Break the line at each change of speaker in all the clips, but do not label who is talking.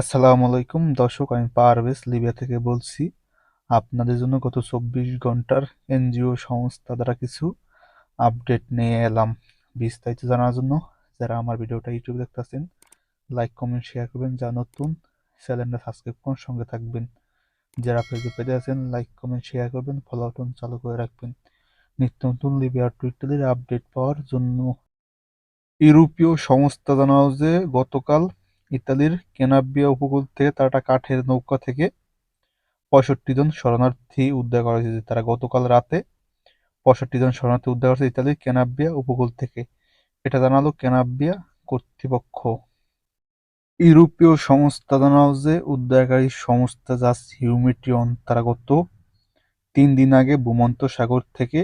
আসসালামু আলাইকুম। দর্শক, আমি পারভেজ লিবিয়া থেকে বলছি, আপনাদের জন্য গত চব্বিশ ঘণ্টার এনজিও সংস্থা দ্বারা কিছু আপডেট নিয়ে এলাম। বিস্তারিত জানার জন্য যারা আমার ভিডিওটা ইউটিউবে দেখতেছেন, লাইক, কমেন্ট, শেয়ার করবেন। যা নতুন, চ্যানেলটা সাবস্ক্রাইব করুন সঙ্গে থাকবেন। যারা ফেসবুক পেজে আছেন, লাইক, কমেন্ট, শেয়ার করবেন ফলো বাটন চালু করে রাখবেন। নিত্য নতুন লিবিয়ার টুইটারের আপডেট পাওয়ার জন্য ইউরোপীয় সংস্থা জানাও যে গতকাল ইতালির কেনাবিয়া উপকূল থেকে তারা একটা কাঠের নৌকা থেকে পঁয়ষট্টি জন শরণার্থী উদ্ধার করা হয়েছে। তারা গতকাল রাতে পঁয়ষট্টি জন শরণার্থী উদ্ধার করেছে ইতালির কেনাবিয়া উপকূল থেকে। এটা জানালো কেনাবিয়া কর্তৃপক্ষ। ইউরোপীয় সংস্থা জানাও যে, উদ্ধারকারী সংস্থা জাস্ট হিউমিটিয়ন তারা গত তিন দিন আগে ভূমন্ত সাগর থেকে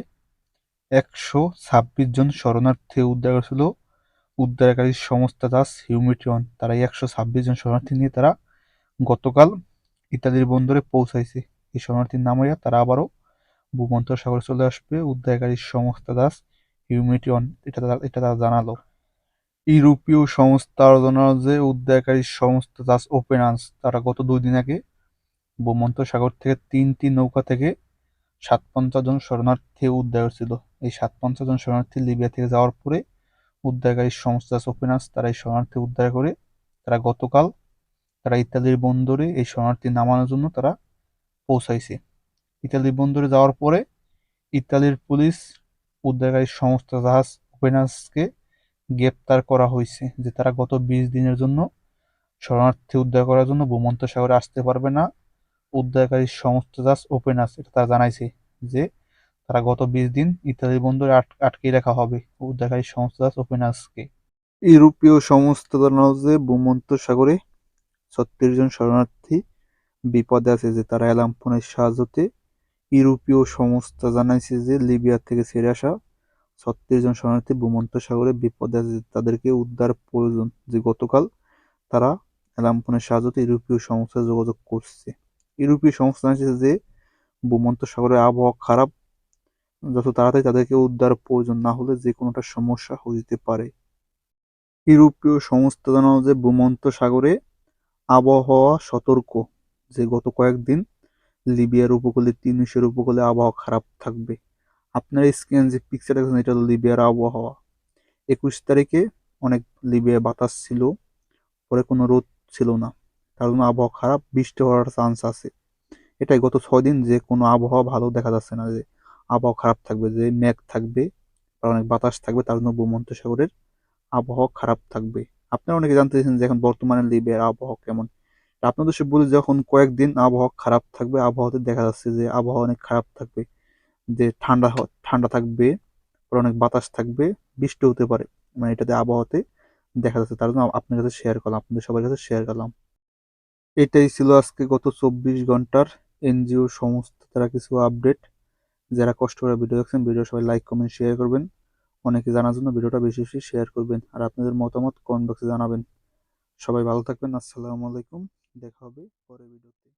একশো ছাব্বিশ জন শরণার্থী উদ্ধার করেছিল। উদ্ধারকারী সংস্থা দাস হিউমিটিয়ন তারা একশো ছাব্বিশ জন শরণার্থী নিয়ে তারা গতকাল ইতালির বন্দরে পৌঁছাইছে। এই শরণার্থীর নাম হইয়া তারা আবারও ভূমন্ত সাগরে চলে আসবে। উদ্ধারকারী সংস্থা দাস হিউমিটিয়ন, এটা এটা তারা জানালো। ইউরোপীয় সংস্থা যে উদ্ধারকারী সংস্থা দাস ওপেন ওপেনান্স তারা গত দুই দিন আগে ভূমন্ত সাগর থেকে তিনটি নৌকা থেকে সাত পঞ্চাশ জন শরণার্থী উদ্ধার ছিল এই সাত পঞ্চাশ জন শরণার্থী লিবিয়া থেকে যাওয়ার পরে উদ্ধারকারী সংস্থা সোপেনাস তারা এই শরণার্থী উদ্ধার করে, তারা গতকাল তারা ইতালির বন্দরে এই শরণার্থী নামানোর জন্য তারা পৌঁছাইছে। ইতালির বন্দরে যাওয়ার পরে ইতালির পুলিশ উদ্ধারকারী সংস্থা জাহাজ ওপেনাসকে গ্রেপ্তার করা হয়েছে, যে তারা গত বিশ দিনের জন্য শরণার্থী উদ্ধার করার জন্য ভূমন্ত সাগরে আসতে পারবে না। উদ্ধারকারী সংস্থা জাহাজ ওপেনাস এটা তারা জানাইছে যে তারা গত বিশ দিন ইতালি বন্দরে আটকে রাখা হবে। উদ্ধারকারী সংস্থা ওপেনার্সকে ইউরোপীয় সংস্থা জানানো যে ভূমন্ত সাগরে ছত্রিশ জন শরণার্থী বিপদে আছে যে তারা এলাম ফোনের সাহায্যতে ইউরোপীয় সংস্থা জানাইছে যে লিবিয়া থেকে ছেড়ে আসা ছত্রিশ জন শরণার্থী ভূমন্ত সাগরে বিপদে আছে তাদেরকে উদ্ধার প্রয়োজন যে গতকাল তারা অ্যালাম ফোনের সাহায্যতে ইউরোপীয় সংস্থা যোগাযোগ করছে। ইউরোপীয় সংস্থা জানিয়েছে যে ভূমন্ত সাগরের আবহাওয়া খারাপ যত তাড়াতাড়ি তাদেরকে উদ্ধার প্রয়োজন না হলে যে কোনোটা সমস্যা যেতে পারে। ইউরোপীয় সংস্থা জানানো যে ভূমন্ত সাগরে আবহাওয়া সতর্ক, যে গত কয়েকদিন লিবিয়ার উপকূলে তিউনিসের উপকূলে আবহাওয়া খারাপ থাকবে। আপনার স্ক্রিন যে পিকচার দেখছেন, এটা হলো লিবিয়ার আবহাওয়া। একুশ তারিখে অনেক লিবিয়া বাতাস ছিল, পরে কোনো রোদ ছিল না। তার জন্য আবহাওয়া খারাপ, বৃষ্টি হওয়ার চান্স আছে। এটাই গত ছয় দিন যে কোনো আবহাওয়া ভালো দেখা যাচ্ছে না যে আবহাওয়া খারাপ থাকবে যে মেঘ থাকবে আর অনেক বাতাস থাকবে তার জন্য ভূমন্ত সাগরের আবহাওয়া খারাপ থাকবে। আপনারা অনেকে জানতে চাইছেন যে এখন বর্তমানে লিবিয়ার আবহাওয়া কেমন। আপনাদের সে বলি, যখন কয়েকদিন আবহাওয়া খারাপ থাকবে, আবহাওয়াতে দেখা যাচ্ছে যে আবহাওয়া অনেক খারাপ থাকবে, যে ঠান্ডা ঠান্ডা থাকবে অনেক বাতাস থাকবে, বৃষ্টি হতে পারে। মানে এটাতে আবহাওয়াতে দেখা যাচ্ছে, তার জন্য আপনার কাছে শেয়ার করলাম, আপনাদের সবার কাছে শেয়ার করলাম। এটাই ছিল আজকে গত চব্বিশ ঘণ্টার এনজিও সংস্থা তারা কিছু আপডেট যারা কষ্ট করে ভিডিও দেখছেন, ভিডিও সবাই লাইক কমেন্ট শেয়ার করবেন। অনেকে জানার জন্য ভিডিওটা বেশি বেশি শেয়ার করবেন। আর আপনাদের মতামত কমেন্ট বক্সে জানাবেন। সবাই ভালো থাকবেন। আসসালামু আলাইকুম। দেখা হবে পরের ভিডিওতে।